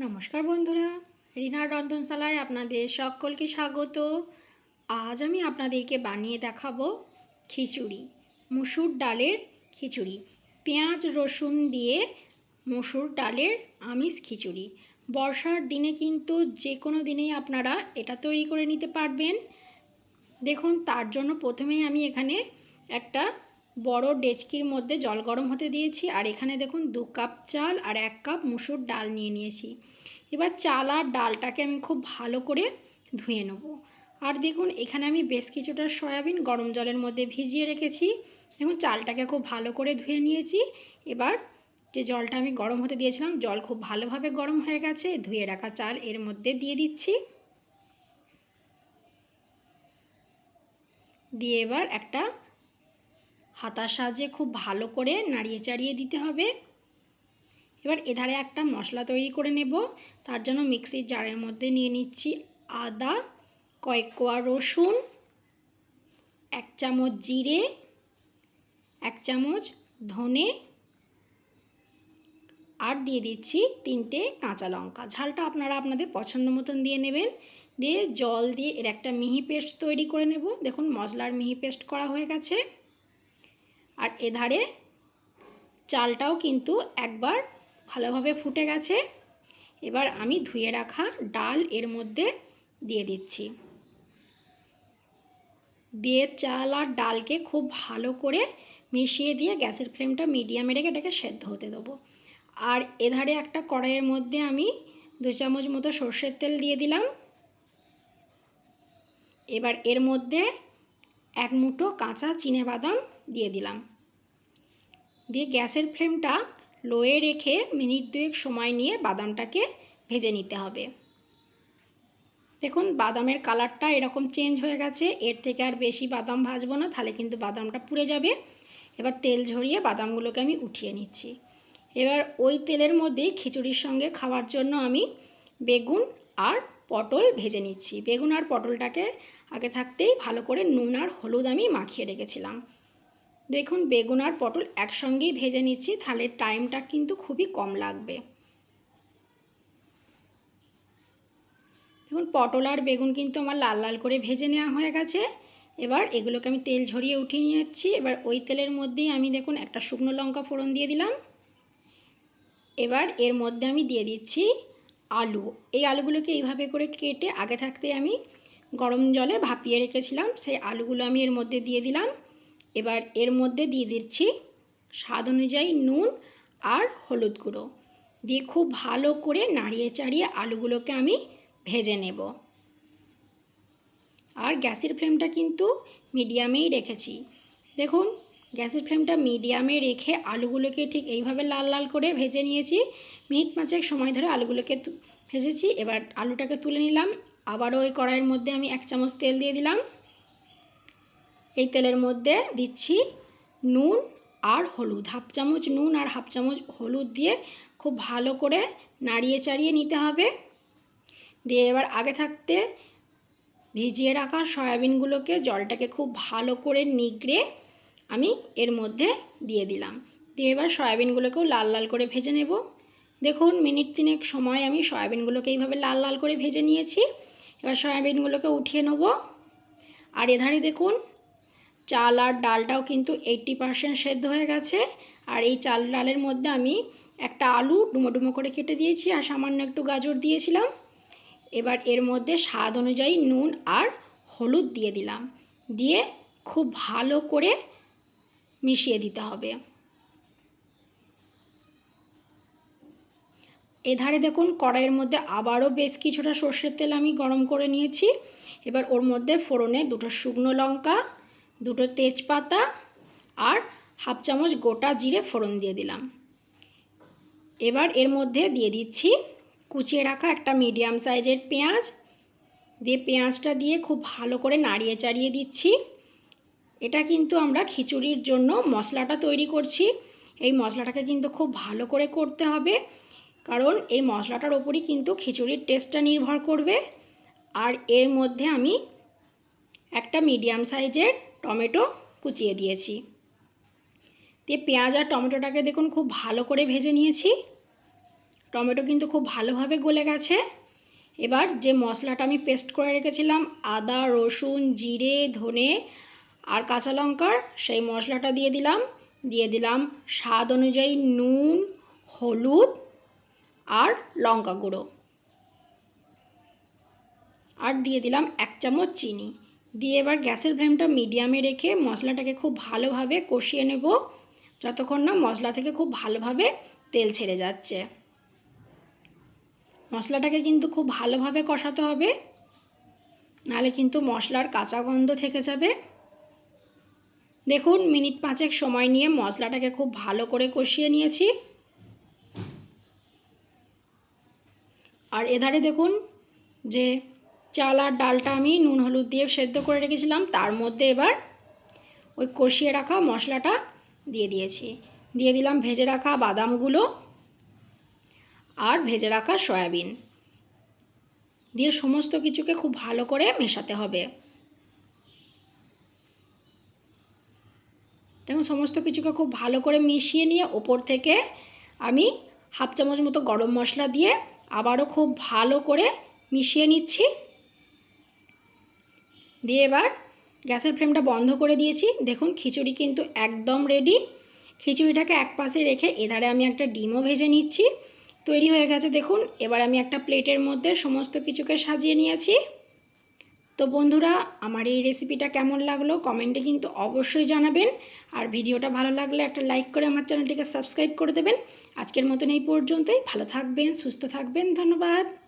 নমস্কার বন্ধুরা, রিনার রন্ধনশালায় আপনাদের সকলকে স্বাগত। আজ আমি আপনাদেরকে বানিয়ে দেখাবো খিচুড়ি, মুসুর ডালের খিচুড়ি। পেঁয়াজ, রসুন দিয়ে মুসুর ডালের আমিষ খিচুড়ি। বর্ষার দিনে কিন্তু যে কোনো দিনেই আপনারা এটা তৈরি করে নিতে পারবেন। দেখুন, তার জন্য প্রথমেই আমি এখানে একটা বড় ডেচকির মধ্যে জল গরম হতে দিয়েছি, আর এখানে দেখুন দু কাপ চাল আর এক কাপ মুসুর ডাল নিয়ে নিয়েছি। এবার চাল আর ডালটাকে আমি খুব ভালো করে ধুয়ে নেব। আর দেখুন, এখানে আমি বেশ কিছুটা সয়াবিন গরম জলের মধ্যে ভিজিয়ে রেখেছি। দেখুন, চালটাকে খুব ভালো করে ধুয়ে নিয়েছি। এবার যে জলটা আমি গরম হতে দিয়েছিলাম, জল খুব ভালোভাবে গরম হয়ে গেছে। ধুয়ে রাখা চাল এর মধ্যে দিয়ে দিচ্ছি। দিয়ে এবার একটা হাতার সাহায্যে খুব ভালো করে নাড়িয়ে চাড়িয়ে দিতে হবে। এবার এধারে একটা মশলা তৈরি করে নেব। তার জন্য মিক্সির জারের মধ্যে নিয়ে নিচ্ছি আদা, কয়েক কোয়া রসুন, এক চামচ জিরে, এক চামচ ধনে আর দিয়ে দিচ্ছি তিনটে কাঁচা লঙ্কা। ঝালটা আপনারা আপনাদের পছন্দ মতন দিয়ে নেবেন। দিয়ে জল দিয়ে এর একটা মিহি পেস্ট তৈরি করে নেব। দেখুন মশলার মিহি পেস্ট করা হয়ে গেছে। আর এধারে চালটাও কিন্তু একবার ভালোভাবে ফুটে গেছে। এবার আমি ধুয়ে রাখা ডাল এর মধ্যে দিয়ে দিচ্ছি। দিয়ে চাল আর ডালকে খুব ভালো করে মিশিয়ে দিয়ে গ্যাসের ফ্লেমটা মিডিয়ামে রেখে এটাকে সেদ্ধ হতে দেবো। আর এধারে একটা কড়াইয়ের মধ্যে আমি দু চামচ মতো সর্ষের তেল দিয়ে দিলাম। এবার এর মধ্যে এক মুঠো কাঁচা চিনে বাদাম দিয়ে দিলাম। দিয়ে গ্যাসের ফ্লেমটা লোয়ে রেখে মিনিট দুয়েক সময় নিয়ে বাদামটাকে ভেজে নিতে হবে। দেখুন, বাদামের কালারটা এরকম চেঞ্জ হয়ে গেছে। এর থেকে আর বেশি বাদাম ভাজবো না, তাহলে কিন্তু বাদামটা পুড়ে যাবে। এবার তেল ঝরিয়ে বাদামগুলোকে আমি উঠিয়ে নিচ্ছি। এবার ওই তেলের মধ্যে খিচুড়ির সঙ্গে খাওয়ার জন্য আমি বেগুন আর পটল ভেজে নিচ্ছি। বেগুন আর পটলটাকে আগে থাকতেই ভালো করে নুন আর হলুদ আমি মাখিয়ে রেখেছিলাম। দেখুন, বেগুন আর পটল একসঙ্গেই ভেজে নিচ্ছি, তাহলে টাইমটা কিন্তু খুবই কম লাগবে। দেখুন, পটল আর বেগুন কিন্তু আমার লাল লাল করে ভেজে নেওয়া হয়ে গেছে। এবার এগুলোকে আমি তেল ঝরিয়ে উঠিয়ে নিয়ে যাচ্ছি এবার ওই তেলের মধ্যেই আমি দেখুন, একটা শুকনো লঙ্কা ফোড়ন দিয়ে দিলাম। এবার এর মধ্যে আমি দিয়ে দিচ্ছি আলু। এই আলুগুলোকে এইভাবে করে কেটে আগে থাকতে আমি গরম জলে ভাপিয়ে রেখেছিলাম। সেই আলুগুলো আমি এর মধ্যে দিয়ে দিলাম। এবার এর মধ্যে দিয়ে দিচ্ছি স্বাদ অনুযায়ী নুন আর হলুদ গুঁড়ো। দিয়ে খুব ভালো করে নাড়িয়ে চাড়িয়ে আলুগুলোকে আমি ভেজে নেব। আর গ্যাসের ফ্লেমটা কিন্তু মিডিয়ামেই রেখেছি। দেখুন, গ্যাসের ফ্লেমটা মিডিয়ামে রেখে আলুগুলোকে ঠিক এইভাবে লাল লাল করে ভেজে নিয়েছি। মিনিট পাঁচেক সময় ধরে আলুগুলোকে ভেজেছি। এবার আলুটাকে তুলে নিলাম। আবারও ওই কড়াইয়ের মধ্যে আমি এক চামচ তেল দিয়ে দিলাম। এই তেলের মধ্যে দিচ্ছি নুন আর হলুদ। হাফ চামচ নুন আর হাফ চামচ হলুদ দিয়ে খুব ভালো করে নাড়িয়ে চাড়িয়ে নিতে হবে। দিয়ে এবার আগে থাকতে ভিজিয়ে রাখা সয়াবিনগুলোকে জলটাকে খুব ভালো করে নিগড়ে আমি এর মধ্যে দিয়ে দিলাম। দিয়ে এবার সয়াবিনগুলোকেও লাল লাল করে ভেজে নেব। দেখুন, মিনিট তিনেক সময় আমি সয়াবিনগুলোকে এইভাবে লাল লাল করে ভেজে নিয়েছি। এবার সয়াবিনগুলোকে উঠিয়ে নেব। আর এধারে দেখুন চাল আর ডালটাও কিন্তু এইট্টি পারসেন্ট সেদ্ধ হয়ে গেছে। আর এই চাল ডালের মধ্যে আমি একটা আলু ডুমো ডুমো করে কেটে দিয়েছি আর সামান্য একটু গাজর দিয়েছিলাম। এবার এর মধ্যে স্বাদ অনুযায়ী নুন আর হলুদ দিয়ে দিলাম। দিয়ে খুব ভালো করে মিশিয়ে দিতে হবে। এধারে দেখুন কড়াইয়ের মধ্যে আবারও বেশ কিছুটা সর্ষের তেল আমি গরম করে নিয়েছি। এবার ওর মধ্যে ফোড়নে দুটো শুকনো লঙ্কা দুটো তেজপাতা আর হাফ চামচ গোটা জিরে ফোড়ন দিয়ে দিলাম। এবার এর মধ্যে দিয়ে দিচ্ছি কুচিয়ে রাখা একটা মিডিয়াম সাইজের পেঁয়াজ। দিয়ে পেঁয়াজটা দিয়ে খুব ভালো করে নাড়িয়ে চাড়িয়ে দিচ্ছি। এটা কিন্তু আমরা খিচুড়ির জন্য মশলাটা তৈরি করছি। এই মশলাটাকে কিন্তু খুব ভালো করে করতে হবে, কারণ এই মশলাটার ওপরই কিন্তু খিচুড়ির টেস্টটা নির্ভর করবে। আর এর মধ্যে আমি একটা মিডিয়াম সাইজের টমেটো কুচিয়ে দিয়েছি। দিয়ে পেঁয়াজ আর টমেটোটাকে দেখুন খুব ভালো করে ভেজে নিয়েছি। টমেটো কিন্তু খুব ভালোভাবে গলে গেছে। এবার যে মশলাটা আমি পেস্ট করে রেখেছিলাম, আদা, রসুন, জিরে, ধনে আর কাঁচা লঙ্কার, সেই মশলাটা দিয়ে দিলাম। দিয়ে দিলাম স্বাদ অনুযায়ী নুন, হলুদ আর লঙ্কা গুঁড়ো। আর দিয়ে দিলাম এক চামচ চিনি। দিয়ে এবার গ্যাসের ফ্লেমটা মিডিয়ামে রেখে মশলাটাকে খুব ভালোভাবে কষিয়ে নেব, যতক্ষণ না মশলা থেকে খুব ভালোভাবে তেল ছেড়ে যাচ্ছে। মশলাটাকে কিন্তু খুব ভালোভাবে কষাতে হবে, নাহলে কিন্তু মশলার কাঁচা গন্ধ থেকে যাবে। দেখুন, মিনিট পাঁচেক সময় নিয়ে মশলাটাকে খুব ভালো করে কষিয়ে নিয়েছি। আর এধারে দেখুন যে চাল আর ডালটা আমি নুন, হলুদ দিয়ে সেদ্ধ করে রেখেছিলাম। তার মধ্যে এবার ওই কষিয়ে রাখা মশলাটা দিয়ে দিয়েছি। দিয়ে দিলাম ভেজে রাখা বাদামগুলো আর ভেজে রাখা সয়াবিন। দিয়ে সমস্ত কিছুকে খুব ভালো করে মেশাতে হবে। দেখুন, সমস্ত কিছুকে খুব ভালো করে মিশিয়ে নিয়ে ওপর থেকে আমি হাফ চামচ মতো গরম মশলা দিয়ে আবারও খুব ভালো করে মিশিয়ে নিচ্ছি। দিয়ে এবার গ্যাসের ফ্লেমটা বন্ধ করে দিয়েছি। দেখুন, খিচুড়ি কিন্তু একদম রেডি খিচুড়িটাকে এক পাশে রেখে এধারে আমি একটা ডিমও ভেজে নিচ্ছি। তৈরি হয়ে গেছে, দেখুন, এবার আমি একটা প্লেটের মধ্যে সমস্ত কিছুকে সাজিয়ে নিয়েছি। তো বন্ধুরা, আমার এই রেসিপিটা কেমন লাগল কমেন্টে কিন্তু অবশ্যই জানাবেন। আর ভিডিওটা ভালো লাগলে একটা লাইক করে আমার চ্যানেলটিকে সাবস্ক্রাইব করে দেবেন। আজকের মতন এই পর্যন্তই। ভালো থাকবেন, সুস্থ থাকবেন, ধন্যবাদ।